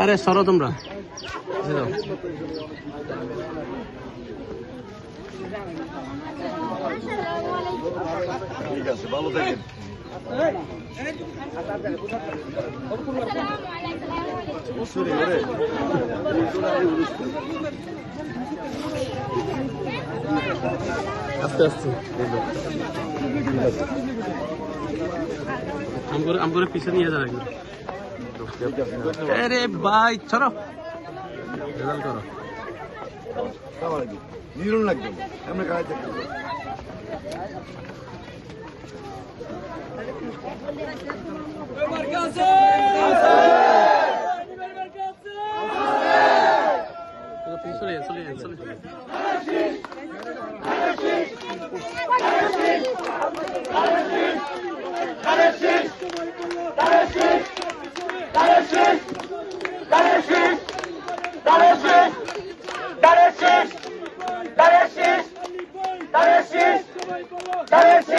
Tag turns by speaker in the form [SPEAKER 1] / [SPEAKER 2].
[SPEAKER 1] আরে সরো তোমরা।
[SPEAKER 2] ঠিক আছে ভালো থাকেন
[SPEAKER 1] আস্তে আস্তে। আমগুলো আমগুলো পিছনে নিয়ে যান একবার। আরে ভাই চলো রেজাল্ট করো।
[SPEAKER 2] নিরুন লাগবে। আমরা খাওয়াই থাকতে
[SPEAKER 1] চলে যান চলে। Daresiz! Daresiz!
[SPEAKER 3] Daresiz!